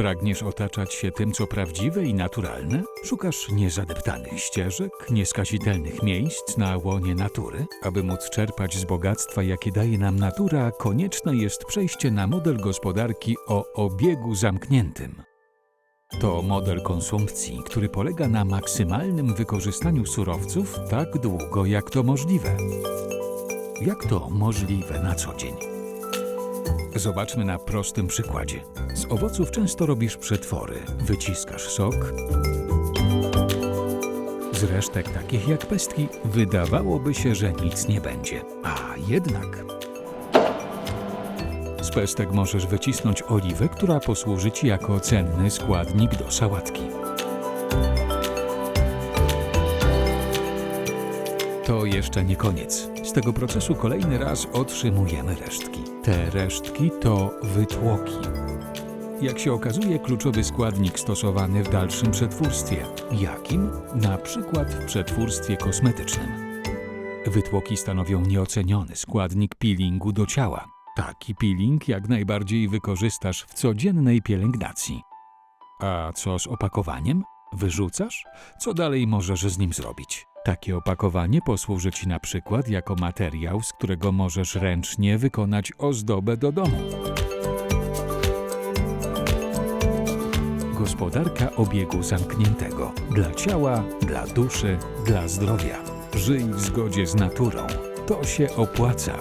Pragniesz otaczać się tym, co prawdziwe i naturalne? Szukasz niezadeptanych ścieżek, nieskazitelnych miejsc na łonie natury? Aby móc czerpać z bogactwa, jakie daje nam natura, konieczne jest przejście na model gospodarki o obiegu zamkniętym. To model konsumpcji, który polega na maksymalnym wykorzystaniu surowców tak długo, jak to możliwe. Jak to możliwe na co dzień? Zobaczmy na prostym przykładzie. Z owoców często robisz przetwory, wyciskasz sok. Z resztek takich jak pestki wydawałoby się, że nic nie będzie. A jednak. Z pestek możesz wycisnąć oliwę, która posłuży Ci jako cenny składnik do sałatki. To jeszcze nie koniec. Z tego procesu kolejny raz otrzymujemy resztki. Te resztki to wytłoki. Jak się okazuje, kluczowy składnik stosowany w dalszym przetwórstwie. Jakim? Na przykład w przetwórstwie kosmetycznym. Wytłoki stanowią nieoceniony składnik peelingu do ciała. Taki peeling jak najbardziej wykorzystasz w codziennej pielęgnacji. A co z opakowaniem? Wyrzucasz? Co dalej możesz z nim zrobić? Takie opakowanie posłuży Ci na przykład jako materiał, z którego możesz ręcznie wykonać ozdobę do domu. Gospodarka obiegu zamkniętego dla ciała, dla duszy, dla zdrowia. Żyj w zgodzie z naturą. To się opłaca.